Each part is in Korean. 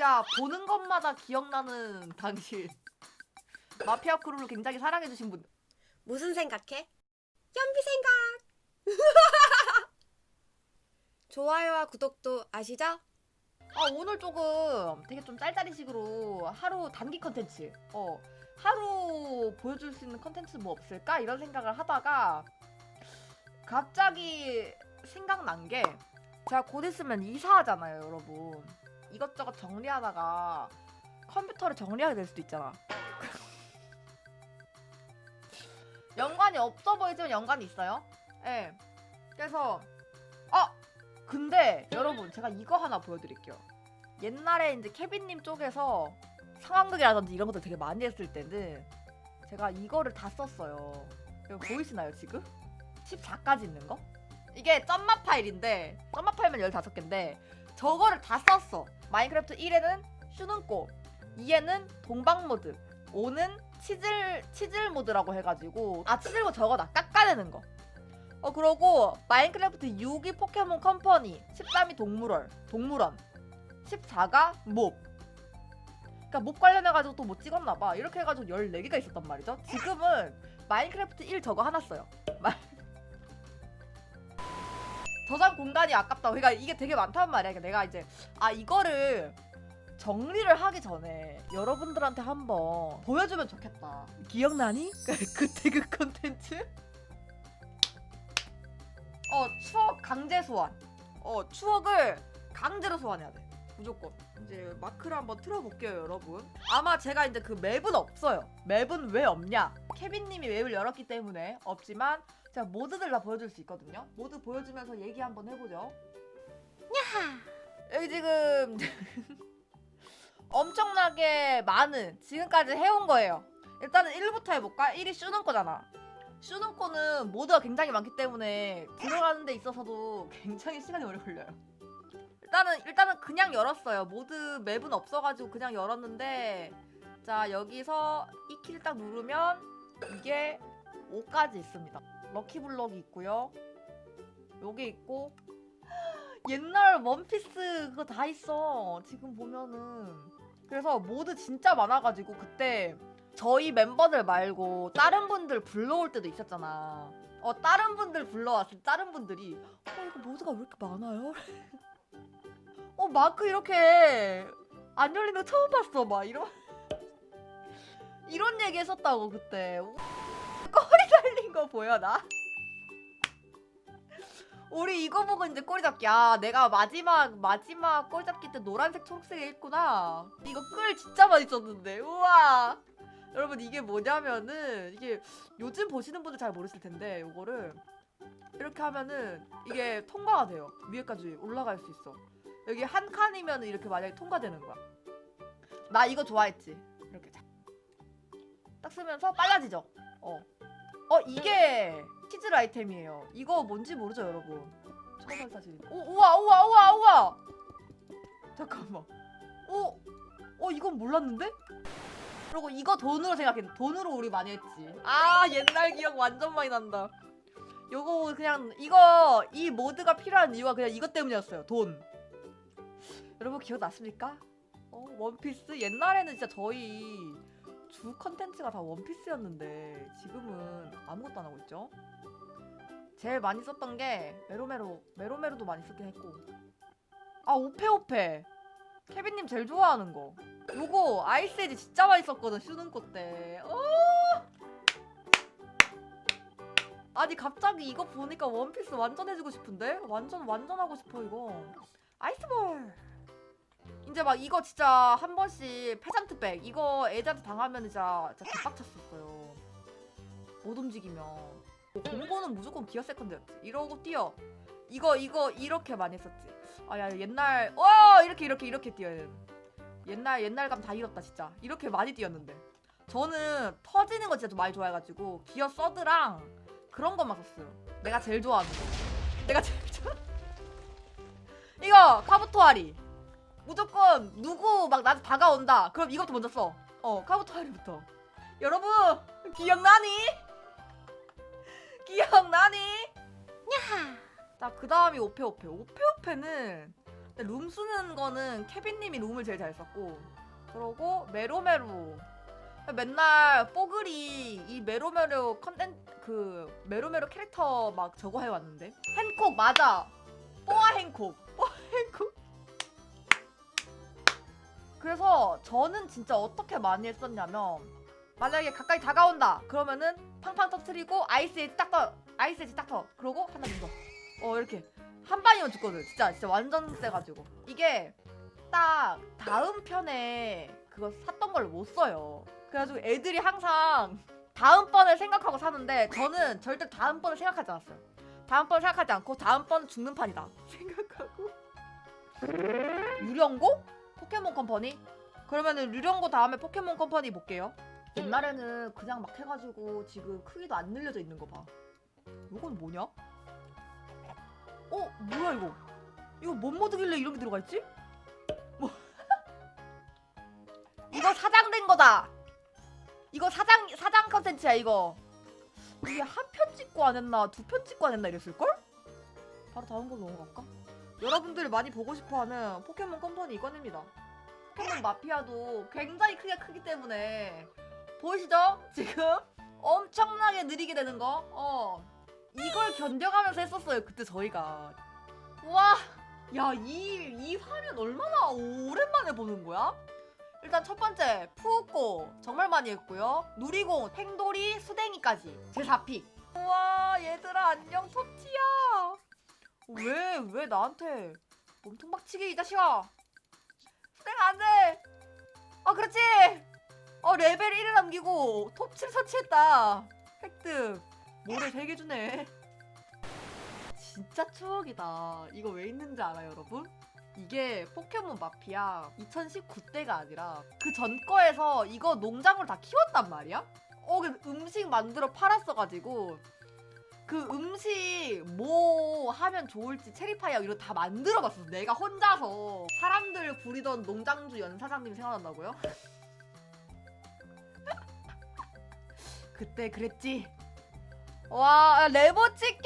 진짜 보는 것마다 기억나는 당신. 마피아 크루를 굉장히 사랑해주신 분. 무슨 생각해? 연비 생각. 좋아요와 구독도 아시죠? 아 오늘 조금 되게 좀 짤짤이 식으로 하루 단기 컨텐츠 어 하루 보여줄 수 있는 컨텐츠 뭐 없을까 이런 생각을 하다가 갑자기 생각난 게 제가 곧 있으면 이사하잖아요 여러분 이것저것 정리하다가 컴퓨터를 정리하게 될 수도 있잖아 연관이 없어 보이지만 연관이 있어요 예 그래서 어 근데 여러분 제가 이거 하나 보여드릴게요. 옛날에 이제 케빈님 쪽에서 상황극이라든지 이런 것들 되게 많이 했을 때는 제가 이거를 다 썼어요. 이거 보이시나요 지금? 14까지 있는 거? 이게 점마 파일인데 점마 파일만 15개인데 저거를 다 썼어. 마인크래프트 1에는 쉬는 꽃 2에는 동방 모드 5는 치질 치질 모드라고 해가지고 아 치질 모드 저거 나 깎아내는 거. 어 그러고 마인크래프트 6이 포켓몬 컴퍼니 13이 동물원 동물원 14가 몹. 그러니까 몹 관련해가지고 또뭐 찍었나봐. 이렇게 해가지고 14개가 있었단 말이죠. 지금은 마인크래프트 1 저거 하나 써요. 마- 저장 공간이 아깝다고 그러니까 이게 되게 많단 말이야 그러니까 내가 이제 아 이거를 정리를 하기 전에 여러분들한테 한번 보여주면 좋겠다 기억나니? 그때 그 컨텐츠? 어 추억 강제 소환. 어 추억을 강제로 소환해야 돼. 무조건. 이제 마크를 한번 틀어볼게요, 여러분. 아마 제가 이제 그 맵은 없어요. 맵은 왜 없냐? 케빈님이 맵을 열었기 때문에 없지만 제가 모드들 다 보여줄 수 있거든요. 모드 보여주면서 얘기 한번 해보죠. 여기 지금 엄청나게 많은 지금까지 해온 거예요. 일단은 1부터 해볼까? 1이 쉬는 거잖아. 쉬는 거는 모드가 굉장히 많기 때문에 들어가는 데 있어서도 굉장히 시간이 오래 걸려요. 일단은 일단은 그냥 열었어요. 모드 맵은 없어가지고 그냥 열었는데 자 여기서 이 키를 딱 누르면 이게 5까지 있습니다. 럭키 블럭이 있고요. 요게 있고 옛날 원피스 그거 다 있어. 지금 보면은 그래서 모드 진짜 많아가지고 그때 저희 멤버들 말고 다른 분들 불러올 때도 있었잖아. 어 다른 분들 불러왔을 때 다른 분들이 어 이거 모드가 왜 이렇게 많아요? 어 마크 이렇게 안 열리는 거 처음 봤어 막 이런. 이런 얘기 했었다고 그때. 꼬리 달린 거 보여 나? 우리 이거 보고 이제 꼬리 잡기. 아 내가 마지막 마지막 꼬리 잡기 때 노란색 초록색에 했구나. 이거 끌 진짜 많이 썼는데. 우와! 여러분 이게 뭐냐면은 이게 요즘 보시는 분들 잘 모르실 텐데 요거를 이렇게 하면은 이게 통과가 돼요. 위에까지 올라갈 수 있어 여기 한 칸이면 이렇게 만약에 통과되는 거야 나 이거 좋아했지 이렇게 자. 딱 쓰면서 빨라지죠 어. 어 이게 치즈 아이템이에요 이거 뭔지 모르죠 여러분 초반 사진 오 우와 우와 우와 우와 잠깐만 오, 어 이건 몰랐는데? 그리고 이거 돈으로 생각해. 돈으로 우리 많이 했지. 아 옛날 기억 완전 많이 난다. 요거 그냥 이거 이 모드가 필요한 이유가 그냥 이것 때문이었어요. 돈. 여러분 기억났습니까? 어, 원피스 옛날에는 진짜 저희 주 컨텐츠가 다 원피스였는데 지금은 아무것도 안 하고 있죠. 제일 많이 썼던 게 메로메로 메로메로도 많이 쓰긴 했고 아 오페오페 케빈님 제일 좋아하는 거 요거 아이스에지 진짜 많이 썼거든 거 때. 어! 아니 갑자기 이거 보니까 원피스 완전 해주고 싶은데? 완전 완전 하고 싶어 이거. 아이스볼. 이제 막 이거 진짜 한 번씩 페잔트백 이거 애들한테 당하면 진짜 진짜 개빡쳤었어요. 못 움직이면. 공고는 무조건 기어 세컨드였지. 이러고 뛰어. 이거 이거 이렇게 많이 했었지. 아야 옛날 어 이렇게 이렇게 이렇게 뛰어야 돼. 옛날 옛날감 다 잃었다 진짜 이렇게 많이 뛰었는데 저는 터지는 거 진짜 좀 많이 좋아해가지고 기어 서드랑 그런 것만 썼어요 내가 제일 좋아하는 거 내가 제일 좋아 이거 카부토아리 무조건 누구 막 나한테 다가온다. 그럼 이것도 먼저 써 어 카부토아리부터. 여러분 기억나니? 기억나니? 자그 다음이 오페 오페. 오페 오페는 근데 룸 쓰는 거는 케빈님이 룸을 제일 잘 썼고 그러고 메로메로. 맨날 뽀글이 이 메로메로 컨텐 그 메로메로 캐릭터 막 저거 해왔는데? 행콕 맞아. 뽀아 행콕. 뽀아 행콕 저는 진짜 어떻게 많이 했었냐면 만약에 가까이 다가온다 그러면은 팡팡 터트리고 아이스 에이지 딱 떠. 아이스 에이지 딱 떠. 그러고 하나 더. 어 이렇게 한 방이면 죽거든. 진짜 진짜 완전 세가지고 이게 딱 다음 편에 그거 샀던 걸 못 써요. 그래가지고 애들이 항상 다음번을 생각하고 사는데 저는 절대 다음번을 생각하지 않았어요. 다음번을 생각하지 않고 다음번 죽는 판이다 생각하고 유령고 포켓몬 컴퍼니 그러면은 유령고 다음에 포켓몬 컴퍼니 볼게요. 옛날에는 그냥 막 해가지고 지금 크기도 안 늘려져 있는 거 봐. 이건 뭐냐? 어 뭐야 이거? 이거 뭔 모드길래 이런 게 들어가 있지? 뭐? 이거 사장된 거다. 이거 사장 사장 컨텐츠야 이거. 이게 한 편 찍고 안 했나 두 편 찍고 안 했나 이랬을 걸? 바로 다음 걸로 넘어갈까? 여러분들이 많이 보고 싶어하는 포켓몬 컴퍼니 이건입니다. 포켓몬 마피아도 굉장히 크게 크기 때문에 보이시죠? 지금 엄청나게 느리게 되는 거. 어. 이걸 견뎌가면서 했었어요. 그때 저희가. 와. 야, 이, 이 화면 얼마나 오랜만에 보는 거야? 일단 첫 번째, 푸우꼬. 정말 많이 했고요. 누리공, 팽돌이, 수댕이까지. 제 4픽. 우와, 얘들아, 안녕, 톱티야. 왜, 왜 나한테 몸통 박치기, 이 자식아. 수댕 안 돼. 아, 그렇지. 어 레벨 1을 남기고 톱7 설치했다 획득 모래 3개 주네 진짜 추억이다 이거 왜 있는지 알아요 여러분? 이게 포켓몬 마피아 2019때가 아니라 그 전 거에서 이거 농장으로 다 키웠단 말이야? 어, 그 음식 만들어 팔았어가지고 그 음식 뭐 하면 좋을지 체리파이어 이거 다 만들어봤어 내가 혼자서 사람들 부리던 농장주 연사장님 생각난다고요? 그때 그랬지. 와 레몬 치킨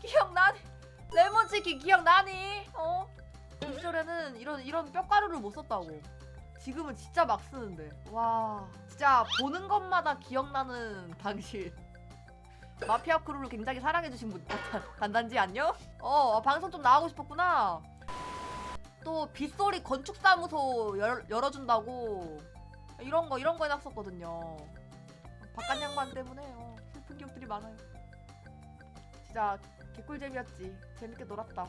기억나니? 레몬 치킨 기억나니? 어? 그 시절에는 이런 이런 뼈가루를 못 썼다고. 지금은 진짜 막 쓰는데. 와 진짜 보는 것마다 기억나는 당신. 마피아 크루를 굉장히 사랑해주신 분 단단지 안녕? 어 방송 좀 나가고 싶었구나. 또 빗소리 건축사무소 열, 열어준다고 이런 거 이런 거 해놨었거든요. 바깥 양반 때문에요. 슬픈 기억들이 많아요. 진짜 개꿀잼이었지. 재밌게 놀았다.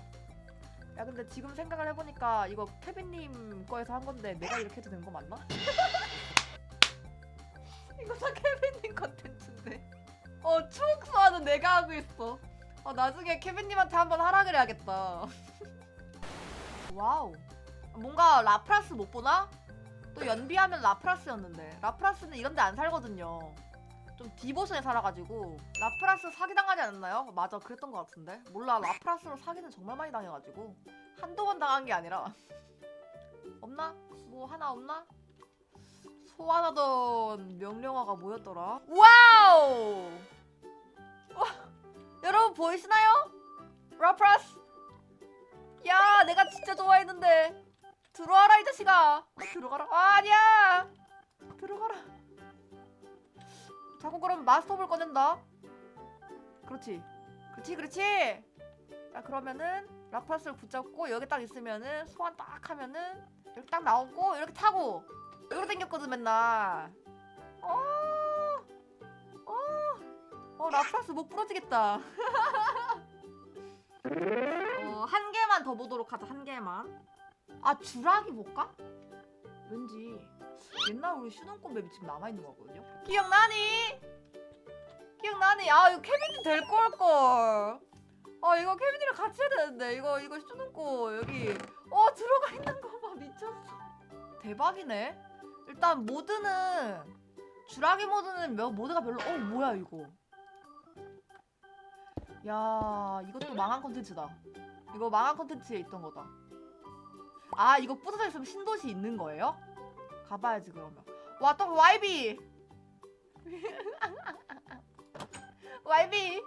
야 근데 지금 생각을 해보니까 이거 케빈님 거에서 한 건데 내가 이렇게 해도 되는 거 맞나? 이거 다 케빈님 컨텐츠인데. 어 추억 소환은 내가 하고 있어. 어 나중에 케빈님한테 한번 하라 그래야겠다. 와우. 뭔가 라프라스 못 보나? 또 연비하면 라프라스였는데 라프라스는 이런 데 안 살거든요. 좀 디보션에 살아가지고 라프라스 사기 당하지 않았나요? 맞아 그랬던 것 같은데 몰라 라프라스로 사기는 정말 많이 당해가지고 한두 번 당한 게 아니라 없나? 뭐 하나 없나? 소환하던 명령어가 뭐였더라? 와우! 와, 여러분 보이시나요? 라프라스. 야 내가 진짜 좋아했는데. 들어와라 이 자식아. 어, 들어가라. 아, 아니야. 들어가라. 자꾸 그럼 마스터볼 꺼낸다? 그렇지. 그렇지 그렇지. 자 그러면은 라프라스를 붙잡고 여기 딱 있으면은 소환 딱 하면은 이렇게 딱 나오고 이렇게 타고. 이렇게 당겼거든 맨날. 어, 어, 어 라프라스 목 부러지겠다. 어, 한 개만 더 보도록 하자 한 개만. 아 주라기 볼까? 왠지 옛날 우리 슈동꽃 맵이 지금 남아 있는 거거든요? 기억나니? 기억나니? 아 이거 케빈이 될 걸 걸. 아 이거 케빈이랑 같이 해야 되는데. 이거 이거 슈동꽃 여기. 어 들어가 있는 거 봐. 미쳤어. 대박이네. 일단 모드는 주라기 모드는 몇 모드가 별로 어 뭐야 이거 야 이것도 망한 컨텐츠다 이거 망한 컨텐츠에 있던 거다 아 이거 부서져 있으면 신도시 있는 거예요? 가봐야지 그러면 와또 YB YB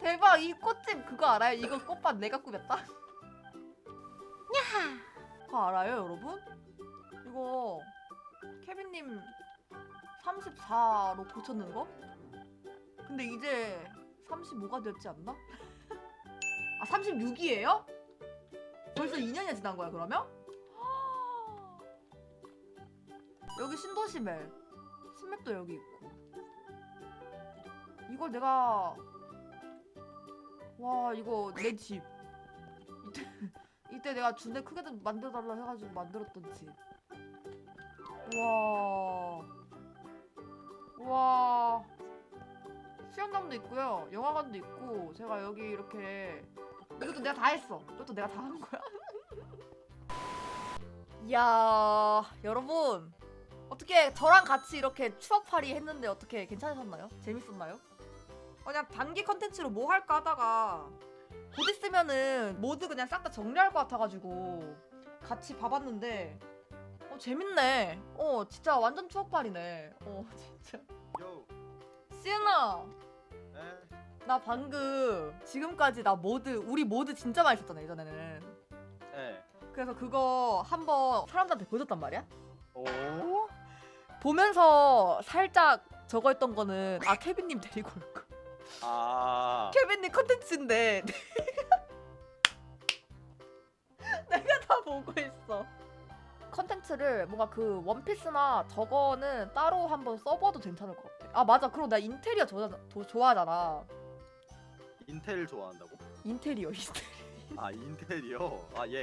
대박 이 꽃집 그거 알아요? 이거 꽃밭 내가 꾸몄다. 야하. 그거 알아요 여러분? 이거 케빈님 34로 고쳤는 거? 근데 이제 35가 되었지 않나? 아 36이에요? 벌써 2년이 지난 거야 그러면? 여기 신도시멜 신맵도 여기 있고 이걸 내가 와 이거 내 집 이때 이때 내가 준대 크게 좀 만들어달라 해가지고 만들었던 집 와. 와. 수영장도 있고요. 영화관도 있고 제가 여기 이렇게 이것도 내가 다 했어. 이것도 내가 다 한 거야. 이야, 여러분. 어떻게 저랑 같이 이렇게 추억팔이 했는데 어떻게 괜찮으셨나요? 재밌었나요? 그냥 단기 컨텐츠로 뭐 할까 하다가 곧 있으면은 모두 그냥 싹 다 정리할 것 같아가지고 같이 봐봤는데 어 재밌네. 어 진짜 완전 추억팔이네. 어 진짜. 요. 시은아, 에? 나 방금 지금까지 나 모드 우리 모드 진짜 많이 썼잖아 예전에는. 에. 그래서 그거 한번 사람들한테 보여줬단 말이야. 오? 보면서 살짝 저거 했던 거는 아 케빈님 데리고 올 거. 아. 케빈님 컨텐츠인데 내가 다 보고 있어. 컨텐츠를 뭔가 그 원피스나 저거는 따로 한번 써봐도 괜찮을 것 같아. 아 맞아. 그리고 나 인테리어 좋아, 도- 좋아하잖아. 인텔 좋아한다고? 인테리어 인테리어. 아 인텔이요? 아 예.